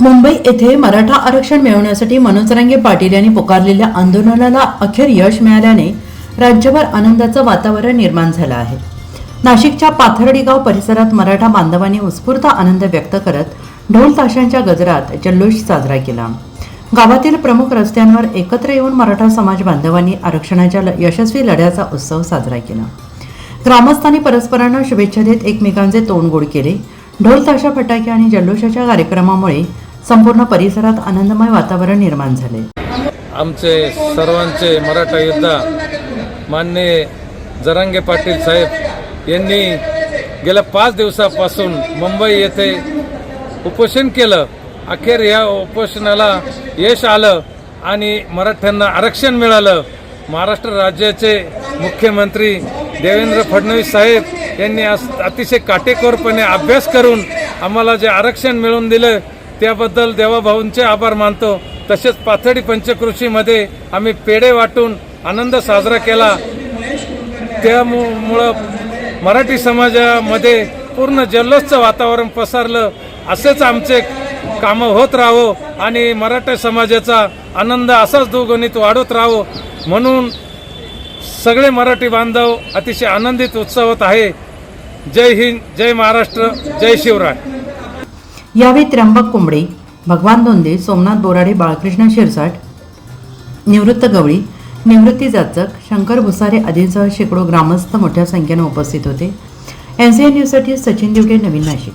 मुंबई येथे मराठा आरक्षण मिळवण्यासाठी मनोज रांगे पाटील यांनी पुकारलेल्या आंदोलनाला अखेर यश मिळाल्याने राज्यभर आनंदाचं वातावरण निर्माण झालं आहे. नाशिकच्या पाथर्डीगाव परिसरात मराठा बांधवांनी उत्स्फूर्त आनंद व्यक्त करत ढोल ताशांच्या गजरात जल्लोष साजरा केला. गावातील प्रमुख रस्त्यांवर एकत्र येऊन मराठा समाज बांधवांनी आरक्षणाच्या यशस्वी लढ्याचा उत्सव साजरा केला. ग्रामस्थांनी परस्परांना शुभेच्छा देत एकमेकांचे तोंड गोड केले. ढोल ताशा फटाके आणि जल्लोषाच्या कार्यक्रमामुळे संपूर्ण परिसरात आनंदमय वातावरण निर्माण झाले. आमचे सर्वांचे मराठा योद्धा मान्य जरांगे पाटील साहेब यांनी गेल्या पाच दिवसापासून मुंबई येथे उपोषण केलं. अखेर या उपोषणाला यश आलं आणि मराठ्यांना आरक्षण मिळालं. महाराष्ट्र राज्याचे मुख्यमंत्री देवेंद्र फडणवीस साहेब यांनी अतिशय काटेकोरपणे अभ्यास करून आम्हाला जे आरक्षण मिळवून दिलं त्याबद्दल देवाभाऊंचे आभार मानतो. तसेच पाथडी पंचकृषीमध्ये आम्ही पेढे वाटून आनंद साजरा केला. त्यामुळं मराठी समाजामध्ये पूर्ण जल्लोषचं वातावरण पसरलं. असेच आमचे कामं होत राहो आणि मराठा समाजाचा आनंद असाच दुगणित वाढत राहो. म्हणून सगळे मराठी बांधव अतिशय आनंदित उत्सवत आहे. जय हिंद जय महाराष्ट्र जय शिवराय. यावेळी त्र्यंबक कुंबडे भगवान दोंदे सोमनाथ बोराडे बाळकृष्ण शिरसाट निवृत्त गवळी निवृत्ती जाचक शंकर भुसारे आदींसह शेकडो ग्रामस्थ मोठ्या संख्येनं उपस्थित होते. एन सी एन न्यूजसाठी सचिन दिवटे नवीन नाशिक.